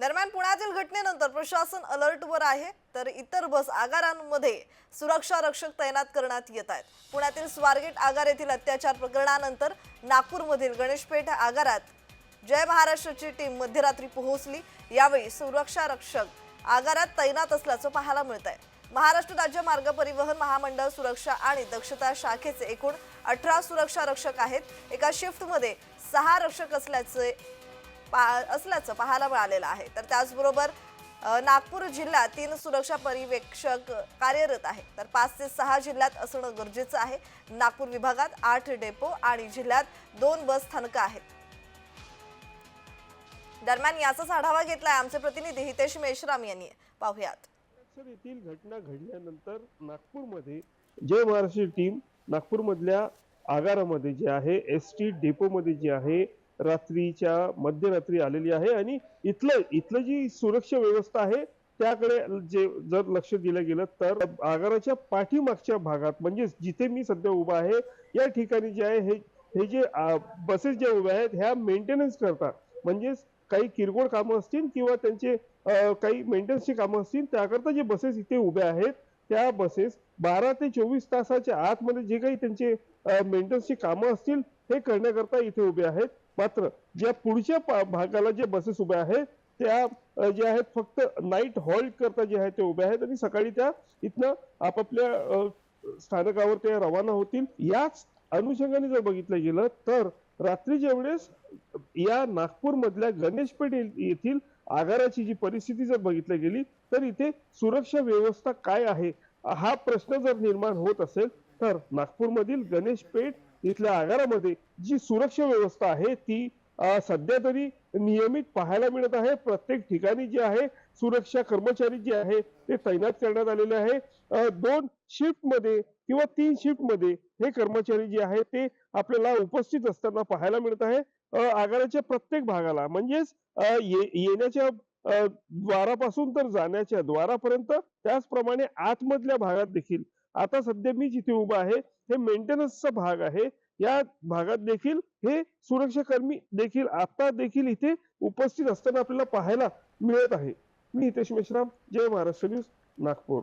दरम्यान पुण्यातील घटनेनंतर प्रशासन अलर्टवर आहे तर इतर बस आगारांमध्ये सुरक्षा रक्षक तैनात करण्यात येत आहेत. पुण्यातील स्वारगेट आगार येथील अत्याचार प्रकरणानंतर नागपूरमधील गणेशपेठ आगारात जय महाराष्ट्रची टीम मध्यरात्री पोहोचली. यावेळी सुरक्षा रक्षक आगारात तैनात असल्याचं पाहायला मिळत आहे महाराष्ट्र राज्य मार्ग परिवहन महामंडळ सुरक्षा आणि दक्षता शाखेचे एकूण अठरा सुरक्षा रक्षक आहेत. एका शिफ्टमध्ये सहा रक्षक असल्याचे पा- असल्याचं पाहायला मिळालेलं आहे. तर त्याचबरोबर नागपूर जिल्ह्यात तीन सुरक्षा पर्यवेक्षक कार्यरत आहे तर पाच ते सहा जिल्ह्यात असणं गरजेचं आहे. नागपूर विभागात आठ डेपो आणि जिल्ह्यात दोन बस स्थानकं आहेत. दरम्यान याचाच आढावा घेतलाय आमचे प्रतिनिधी हितेश मेश्राम यांनी. पाहुयात. येथील घटना घडल्यानंतर नागपूरमध्ये जय महाराष्ट्र टीम नागपूरमधल्या आगारामध्ये जे आहे एस टी डेपोमध्ये जे आहे रात्रीच्या मध्यरात्री आलेली आहे आणि इथलं इथलं जी सुरक्षा व्यवस्था आहे त्याकडे जे जर लक्ष दिलं गेलं तर आगाराच्या पाठीमागच्या भागात म्हणजे जिथे मी सध्या उभा आहे या ठिकाणी जे आहे हे हे जे बसेस ज्या उभ्या आहेत ह्या मेंटेनन्स करतात. म्हणजेच काही किरकोळ कामं असतील किंवा त्यांचे काही मेंटेनन्सची कामं असतील त्याकरता जे बसेस इथे उभ्या आहेत त्या बसेस बारा ते चोवीस तासाच्या आतमध्ये जे काही त्यांचे मेंटेनन्सची कामं असतील हे करण्याकरता इथे उभे आहेत. मात्र ज्या पुढच्या भागाला जे बसेस उभ्या आहेत त्या जे ज्या आहेत फक्त नाईट हॉल्ट करता जे आहे ते उभ्या आहेत आणि सकाळी त्या इथनं आपापल्या स्थानकावर ते रवाना होतील. याच अनुषंगाने जर बघितलं गेलं तर रात्रीच्या वेळेस या नागपूरमधल्या गणेशपेठ येथील आगाराची जी परिस्थिती जर बघितली गेली तर इथे सुरक्षा व्यवस्था काय आहे? हा प्रश्न जर निर्माण होत असेल तर नागपूरमधील गणेशपेठ इथल्या आगारामध्ये जी सुरक्षा व्यवस्था आहे ती सध्या तरी नियमित पाहायला मिळत आहे. प्रत्येक ठिकाणी जे आहे सुरक्षा कर्मचारी जे आहे ते तैनात करण्यात आलेले आहे. दोन शिफ्टमध्ये किंवा तीन शिफ्टमध्ये हे कर्मचारी जे आहे ते आपल्याला उपस्थित असताना पाहायला मिळत आहे. आगाराच्या प्रत्येक भागाला म्हणजेच ये- येण्याच्या द्वारापासून तर जाण्याच्या द्वारापर्यंत त्याचप्रमाणे आतमधल्या भागात देखील. आता सध्या मी जिथे उभा आहे हे मेंटेनन्सचा भाग आहे. या भागात देखील हे सुरक्षा कर्मी देखील आता देखील इथे उपस्थित असताना आपल्याला पाहायला मिळत आहे. मी हितेश मेश्राम जय महाराष्ट्र न्यूज नागपूर.